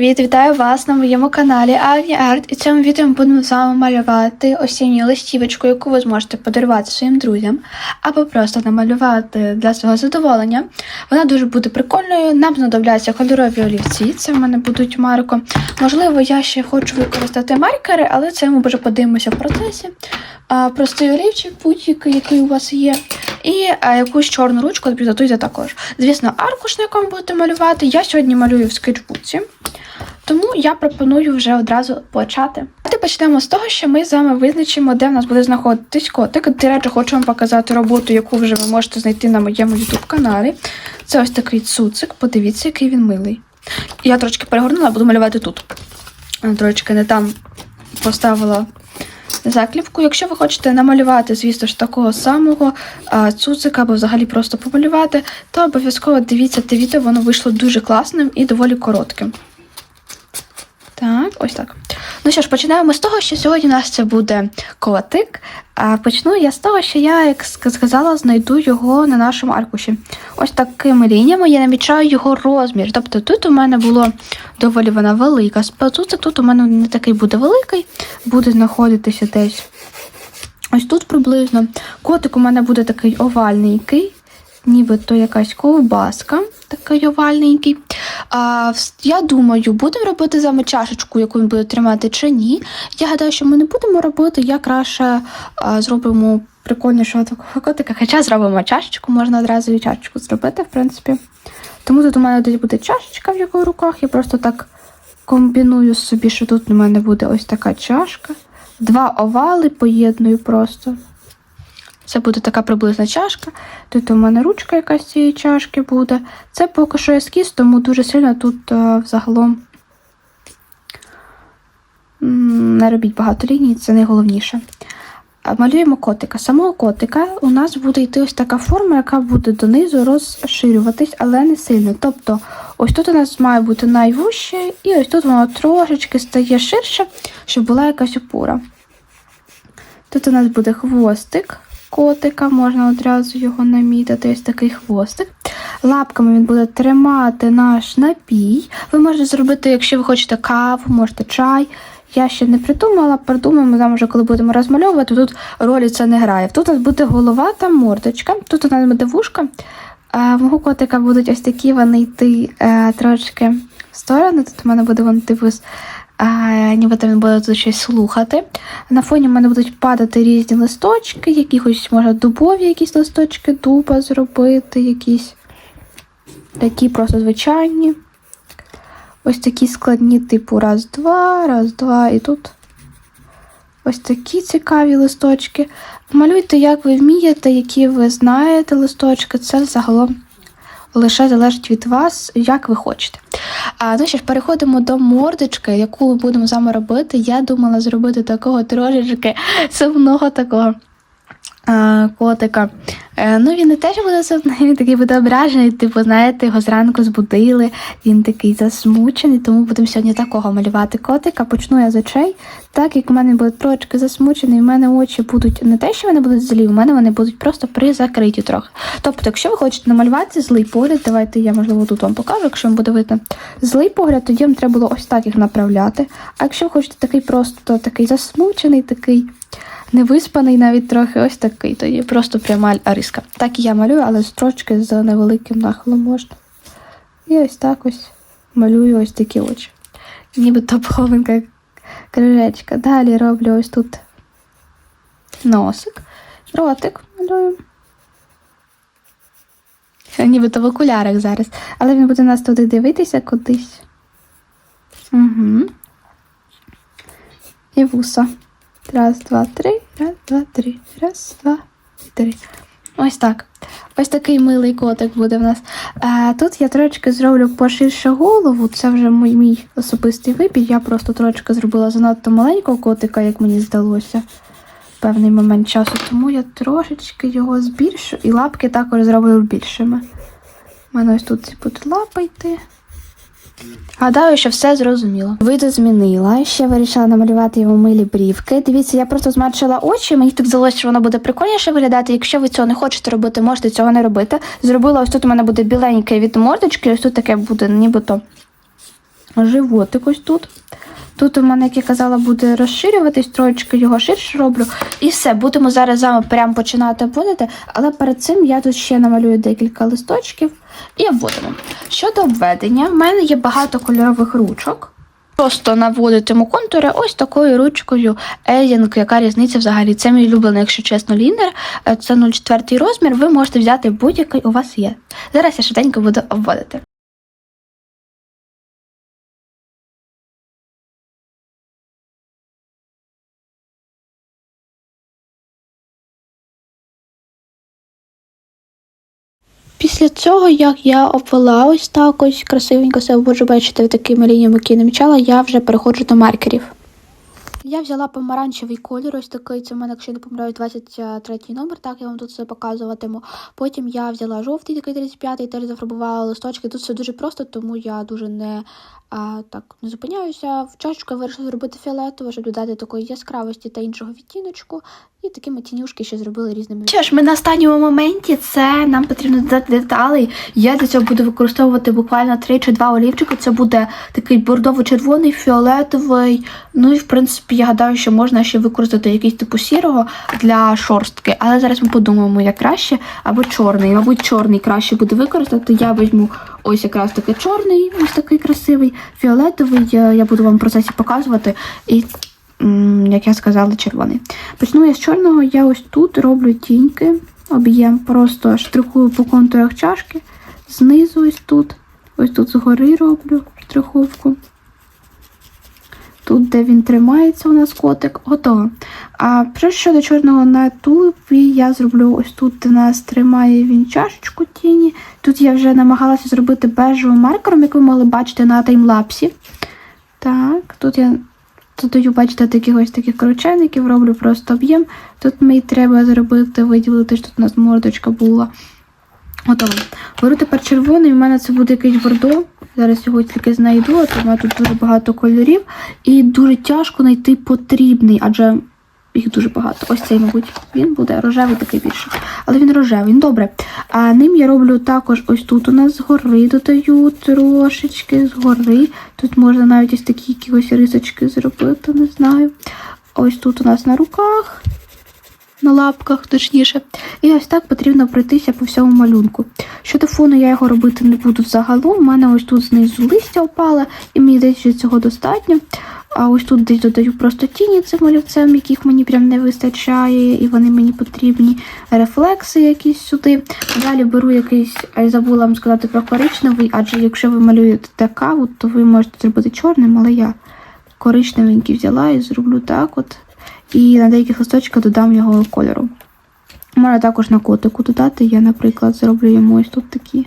привіт! Вітаю вас на моєму каналі Агні Арт. І цьому відео ми будемо з вами малювати осінню листівочку, яку ви зможете подарувати своїм друзям, або просто намалювати для свого задоволення. Вона дуже буде прикольною. Нам знадобляться кольорові олівці. Це в мене будуть марко. Можливо, я ще хочу використати маркери, але це ми вже подивимося в процесі. А, простий олівчик, будь-який, який у вас є. І якусь чорну ручку підготуйте також. Звісно, аркуш, на якому будете малювати. Я сьогодні малюю в скетчбуці. Тому я пропоную вже одразу почати. Давайте почнемо з того, що ми з вами визначимо, де в нас буде знаходитись котик. До речі, хочу вам показати роботу, яку вже ви можете знайти на моєму YouTube каналі. Це ось такий цуцик. Подивіться, який він милий. Я трошки перегорнула, буду малювати тут. Трошки не там поставила закліпку. Якщо ви хочете намалювати, звісно ж, такого самого цуцика або взагалі просто помалювати, то обов'язково дивіться те відео, воно вийшло дуже класним і доволі коротким. Так, ось так. Ну що ж, починаємо з того, що сьогодні у нас це буде котик. А почну я з того, що я, як сказала, знайду його на нашому аркуші. Ось такими лініями я намічаю його розмір. Тобто тут у мене було доволі вона велика. Спецуцик тут у мене не такий буде великий, буде знаходитися десь. Ось тут приблизно. Котик у мене буде такий овальненький, нібито якась ковбаска, такий овальненький. А, я думаю, будемо робити з вами чашечку, яку він буде тримати чи ні. Я гадаю, що ми не будемо робити, я краще а, зробимо прикольнішого такого котика. Хоча зробимо чашечку, можна одразу і чашечку зробити, в принципі. Тому тут у мене десь буде чашечка в його руках. Я просто так комбіную собі, що тут у мене буде ось така чашка. Два овали поєдную просто. Це буде така приблизна чашка. Тут у мене ручка якась цієї чашки буде. Це поки що ескіз, тому дуже сильно тут е, взагалом не робіть багато ліній, це найголовніше. Малюємо котика. Самого котика у нас буде йти ось така форма, яка буде донизу розширюватись, але не сильно. Тобто, ось тут у нас має бути найвужче, і ось тут воно трошечки стає ширше, щоб була якась опора. Тут у нас буде хвостик котика, можна одразу його намітити, ось такий хвостик. Лапками він буде тримати наш напій. Ви можете зробити, якщо ви хочете каву, можете чай. Я ще не придумала, придумаємо там вже, коли будемо розмальовувати, тут ролі це не грає. Тут у нас буде голова та мордочка, тут у нас буде вушка. А в мого котика будуть ось такі вони йти е, трошки в сторону. Тут у мене буде вон типу а, нібито він буде тут щось слухати. На фоні в мене будуть падати різні листочки, якихось, може, дубові якісь листочки дуба зробити, якісь такі просто звичайні. Ось такі складні, типу раз-два, раз-два, і тут ось такі цікаві листочки. Малюйте, як ви вмієте, які ви знаєте листочки. Це загалом лише залежить від вас, як ви хочете. А, ну що ж, переходимо до мордочки, яку ми будемо з вами робити. Я думала зробити такого трошечки сумного такого котика. Е, ну, він не теж буде сумний, він такий буде ображений, типу, знаєте, його зранку збудили, він такий засмучений, тому будемо сьогодні такого малювати котика. Почну я з очей. Так як у мене буде трошки засмучений, у мене очі будуть не те, що вони будуть злі, у мене вони будуть просто призакриті трохи. Тобто, якщо ви хочете намалювати злий погляд, давайте я, можливо, тут вам покажу, якщо вам буде видно злий погляд, тоді вам треба було ось так їх направляти. А якщо ви хочете такий просто такий засмучений, такий невиспаний, навіть трохи ось такий, тоді просто пряма риска. Так і я малюю, але строчки з невеликим нахилом можна. І ось так ось малюю ось такі очі. Нібито половинка крижечка. Далі роблю ось тут носик, ротик малюю. Нібито в окулярах зараз. Але він буде нас туди дивитися кудись. Угу. І вуса. Раз, два, три, раз, два, три, раз, два, три. Ось так. Ось такий милий котик буде в нас. А, тут я трошки зроблю поширше голову. Це вже мій, мій особистий вибір. Я просто трошки зробила занадто маленького котика, як мені здалося певний момент часу. Тому я трошечки його збільшу і лапки також зроблю більшими. У мене ось тут будуть лапи йти. Гадаю, що все зрозуміло. Виду змінила. Ще вирішила намалювати його милі брівки. Дивіться, я просто змачила очі. Мені так здалося, що воно буде прикольніше виглядати. Якщо ви цього не хочете робити, можете цього не робити. Зробила ось тут у мене буде біленьке від мордочки, ось тут таке буде, нібито животик ось тут. Тут у мене, як я казала, буде розширюватись, троєчки його ширше роблю. І все, будемо зараз з вами прямо починати обводити, але перед цим я тут ще намалюю декілька листочків і обводимо. Щодо обведення, в мене є багато кольорових ручок. Просто наводитиму контури ось такою ручкою Edding, яка різниця взагалі. Це мій улюблений, якщо чесно, лінер. Е, Це 0,4 розмір, ви можете взяти будь-який у вас є. Зараз я швиденько буду обводити. Після цього, як я обвела ось так ось красивенько себе можу бачити такими лініями, які намічала, я вже переходжу до маркерів. Я взяла помаранчевий колір, ось такий, це в мене, якщо не помиляю, 23 номер, так я вам тут все показуватиму. Потім я взяла жовтий, такий 35-й, теж зафарбувала листочки. Тут все дуже просто, тому я дуже не, а, так, не зупиняюся. В чашечку я вирішила зробити фіолетово, щоб додати такої яскравості та іншого відтіночку. І такими тінюшки ще зробили різними. Що ж, ми на останньому моменті це нам потрібно додати деталей. Я для цього буду використовувати буквально 3 чи 2 олівчики. Це буде такий бордово-червоний, фіолетовий. Ну і в принципі, я гадаю, що можна ще використати якийсь типу сірого для шорстки. Але зараз ми подумаємо, як краще, або чорний. Мабуть, чорний краще буде використати. Я візьму ось якраз такий чорний, ось такий красивий, фіолетовий. Я, буду вам в процесі показувати. І як я сказала, червоний. Почну я з чорного, я ось тут роблю тіньки, об'єм, просто штрихую по контурах чашки, знизу ось тут, ось тут згори роблю штриховку. Тут, де він тримається, у нас котик, готово. А вже щодо чорного на тулубі, я зроблю ось тут, де нас тримає він чашечку тіні. Тут я вже намагалася зробити бежевим маркером, як ви могли бачити на таймлапсі. Так, тут я додаю, бачите, таких ось таких кручеників, роблю просто об'єм. Тут мені треба зробити, виділити, що тут у нас мордочка була. Готово. Беру тепер червоний, у мене це буде якийсь бордо. Зараз його тільки знайду, а мене тут дуже багато кольорів. І дуже тяжко знайти потрібний, адже їх дуже багато. Ось цей, мабуть, він буде рожевий такий більше. Але він рожевий, ну добре. А ним я роблю також ось тут у нас згори додаю трошечки згори. Тут можна навіть ось такі якісь рисочки зробити, не знаю. Ось тут у нас на руках, на лапках, точніше. І ось так потрібно пройтися по всьому малюнку. Щодо фону я його робити не буду загалом. У мене ось тут знизу листя опало, і мені здається, що цього достатньо. А ось тут десь додаю просто тіні цим олівцем, яких мені прям не вистачає, і вони мені потрібні. Рефлекси якісь сюди. Далі беру якийсь, а я забула вам сказати про коричневий, адже якщо ви малюєте каву, то ви можете зробити чорним, але я коричневенький взяла і зроблю так от. І на деяких листочках додам його кольору. Можна також на котику додати. Я, наприклад, зроблю йому ось тут такі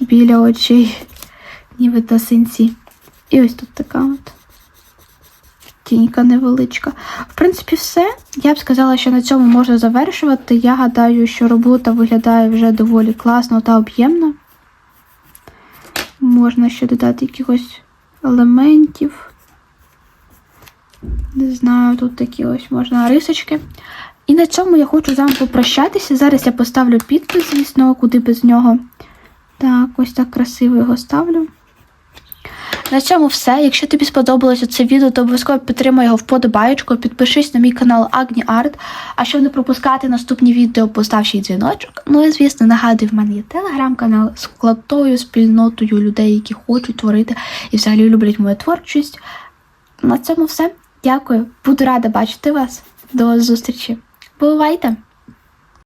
біля очей, ніби та синці. І ось тут така от тінька невеличка. В принципі, все. Я б сказала, що на цьому можна завершувати. Я гадаю, що робота виглядає вже доволі класно та об'ємно. Можна ще додати якихось елементів. Не знаю, тут такі ось можна рисочки. І на цьому я хочу з вами попрощатися. Зараз я поставлю підпис, звісно, куди без нього. Так, ось так красиво його ставлю. На цьому все. Якщо тобі сподобалося це відео, то обов'язково підтримай його вподобаючкою, підпишись на мій канал Agni Art. А щоб не пропускати наступні відео, постав ще й дзвіночок. Ну і звісно, нагадую, в мене є телеграм-канал з складною спільнотою людей, які хочуть творити і взагалі люблять мою творчість. На цьому все. Дякую. Буду рада бачити вас. До зустрічі. Бувайте!